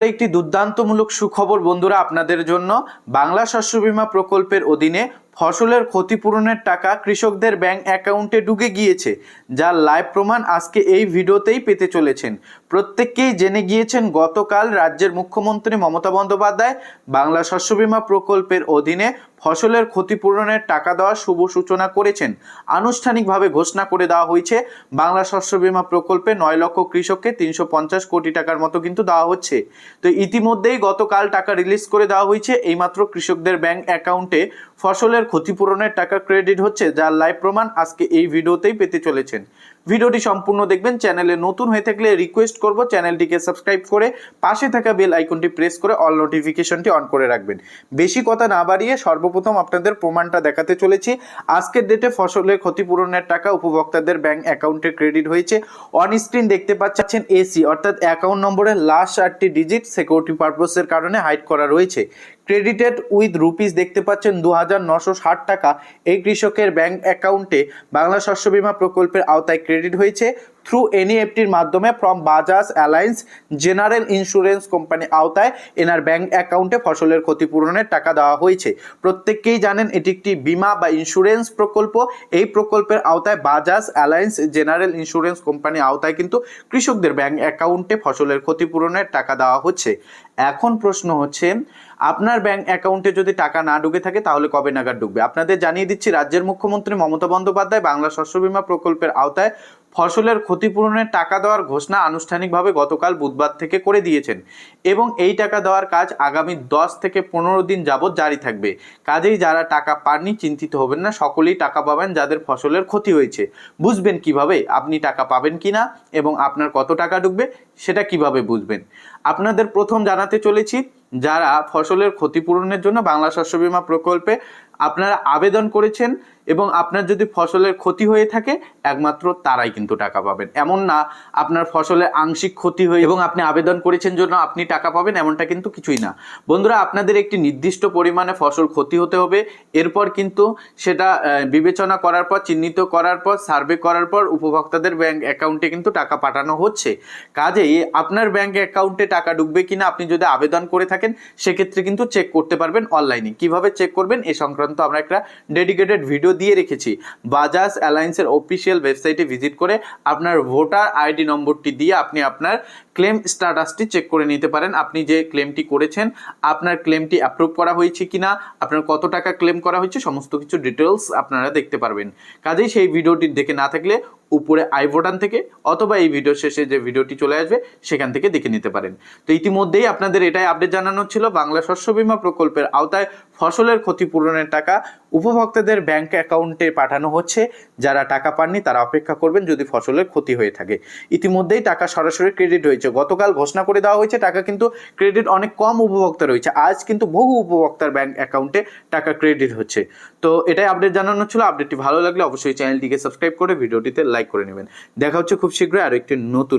একটি দুর্দান্তমূলক সুখবর বন্ধুরা আপনাদের জন্য। বাংলা শস্য বিমা প্রকল্পের অধীনে ফসলের ক্ষতিপূরণের টাকা কৃষকদের ব্যাংক অ্যাকাউন্টে ঢুকে গিয়েছে যার লাইভ প্রমাণ আজকে এই ভিডিওতেই পেতে চলেছেন। প্রত্যেককেই জেনে গিয়েছেন গতকাল রাজ্যের মুখ্যমন্ত্রী মমতা বন্দ্যোপাধ্যায় বাংলা শস্য বিমা প্রকল্পের অধীনে ফসলের ক্ষতিপূরণের টাকা দেওয়ার শুভ সূচনা করেছেন। আনুষ্ঠানিকভাবে ঘোষণা করে দেওয়া হয়েছে, বাংলা শস্য বীমা প্রকল্পে নয় লক্ষ কৃষককে তিনশো পঞ্চাশ কোটি টাকার মতো কিন্তু দেওয়া হচ্ছে। তো ইতিমধ্যেই গতকাল টাকা রিলিজ করে দেওয়া হয়েছে। এইমাত্র কৃষকদের ব্যাংক অ্যাকাউন্টে ফসলের ক্ষতিপূরণের টাকা ক্রেডিট হচ্ছে, যার লাইভ প্রমাণ আজকে এই ভিডিওতেই পেতে চলেছেন। ভিডিওটি সম্পূর্ণ দেখবেন, চ্যানেলে নতুন হয়ে থাকলে রিকোয়েস্ট করব, চ্যানেলটিকে সাবস্ক্রাইব করে পাশে থাকা বেল আইকনটি প্রেস করে অল নোটিফিকেশনটি অন করে রাখবেন। বেশি কথা না বাড়িয়ে সর্বপ্রথম আপনাদের প্রমাণটা দেখাতে চলেছি। আজকের ডেটে ফসলের ক্ষতিপূরণের টাকা উপভোক্তাদের ব্যাংক অ্যাকাউন্টে ক্রেডিট হয়েছে। অন স্ক্রিন দেখতে পাচ্ছেন এসি অর্থাৎ অ্যাকাউন্ট নম্বরের লাস্ট চারটি ডিজিট সিকিউরিটি পারপোসের কারণে হাইড করা রয়েছে। ক্রেডিটেড উইথ রুপিস দেখতে পাচ্ছেন দু টাকা। এই কৃষকের ব্যাংক অ্যাকাউন্টে বাংলা শস্য বিমা প্রকল্পের আওতায় ক্রেডিট হয়েছে থ্রু এনইএফটির মাধ্যমে from Bajaj Allianz general insurance company আওতায় এনার ব্যাংক অ্যাকাউন্টে ফসলের ক্ষতিপূরণের টাকা দেওয়া হয়েছে। প্রত্যেককেই জানেন এটি একটি বিমা বা ইন্স্যুরেন্স প্রকল্প। এই প্রকল্পের আওতায় Bajaj Allianz general insurance company আওতায় কিন্তু কৃষকদের ব্যাংক অ্যাকাউন্টে ফসলের ক্ষতিপূরণের টাকা দেওয়া হচ্ছে। এখন প্রশ্ন হচ্ছে, আপনার ব্যাংক অ্যাকাউন্টে যদি টাকা না ঢুকে থাকে, তাহলে কবে নাগাদ ঢুকবে? আপনাদের জানিয়ে দিচ্ছি, রাজ্যের মুখ্যমন্ত্রী মমতা বন্দ্যোপাধ্যায় বাংলা শস্য বীমা প্রকল্পের আওতায় ফসলের ক্ষতিপূরণের টাকা দেওয়ার ঘোষণা আনুষ্ঠানিকভাবে গতকাল বুধবার থেকে করে দিয়েছেন এবং এই টাকা দেওয়ার কাজ আগামী দশ থেকে পনেরো দিন যাবৎ জারি থাকবে। কাজেই যারা টাকা পাননি, চিন্তিত হবেন না, সকলেই টাকা পাবেন যাদের ফসলের ক্ষতি হয়েছে। বুঝবেন কীভাবে আপনি টাকা পাবেন কিনা এবং আপনার কত টাকা ঢুকবে সেটা কীভাবে বুঝবেন? আপনাদের প্রথম জানাতে চলেছি যারা ফসলের ক্ষতিপূরণের জন্য বাংলা শস্য বীমা প্রকল্পে আপনারা আবেদন করেছেন এবং আপনার যদি ফসলের ক্ষতি হয়ে থাকে, একমাত্র তারাই কিন্তু টাকা পাবেন। এমন না, আপনার ফসলের আংশিক ক্ষতি হয়ে এবং আপনি আবেদন করেছেন জন্য আপনি টাকা পাবেন, এমনটা কিন্তু কিছুই না। বন্ধুরা, আপনাদের একটি নির্দিষ্ট পরিমাণে ফসল ক্ষতি হতে হবে। এরপর কিন্তু সেটা বিবেচনা করার পর, চিহ্নিত করার পর, সার্ভে করার পর উপভোক্তাদের ব্যাংক অ্যাকাউন্টে কিন্তু টাকা পাঠানো হচ্ছে। কাজেই আপনার ব্যাংক অ্যাকাউন্টে টাকা ঢুকবে কিনা, আপনি যদি আবেদন করে থাকেন সেক্ষেত্রে কিন্তু চেক করতে পারবেন অনলাইনে কীভাবে চেক করবেন? এ সংক্রান্ত আমরা একটা ডেডিকেটেড ভিডিও দিয়ে রেখেছি। বাজাজ অ্যালায়েন্সের অফিসিয়াল ওয়েবসাইটে ভিজিট করে আপনার ভোটার আইডি নম্বরটি দিয়ে আপনি আপনার ক্লেম স্ট্যাটাসটি চেক করে নিতে পারেন। আপনি যে ক্লেমটি করেছেন, আপনার ক্লেমটি অ্যাপ্রুভ করা হয়েছে কিনা, আপনার কত টাকা ক্লেম করা হয়েছে, সমস্ত কিছু ডিটেলস আপনারা দেখতে পারবেন। কাজেই সেই ভিডিওটি দেখে না থাকলে উপরে আই বোটান থেকে অথবা এই ভিডিও শেষে যে ভিডিওটি চলে আসবে, সেখান থেকে দেখে নিতে পারেন। তো ইতিমধ্যেই আপনাদের এটাই আপডেট জানানো ছিল বাংলা শস্য বিমা প্রকল্পের আওতায় ফসলের ক্ষতিপূরণের টাকা উপভোক্তাদের ব্যাংক অ্যাকাউন্টে পাঠানো হচ্ছে। যারা টাকা পাননি, তারা অপেক্ষা করবেন যদি ফসলের ক্ষতি হয়ে থাকে। ইতিমধ্যেই টাকা সরাসরি ক্রেডিট হয়েছে। গতকাল ঘোষণা করে দেওয়া হয়েছে, টাকা কিন্তু ক্রেডিট অনেক কম উপভোক্তা রয়েছে। আজ কিন্তু বহু উপভোক্তার ব্যাংক অ্যাকাউন্টে টাকা ক্রেডিট হচ্ছে। তো এটাই আপডেট জানানো ছিল। আপডেটটি ভালো লাগলে অবশ্যই চ্যানেলটিকে সাবস্ক্রাইব করে, ভিডিওটিতে লাইক করে নেবেন। দেখা হচ্ছে খুব শীঘ্রই আরও একটি নতুন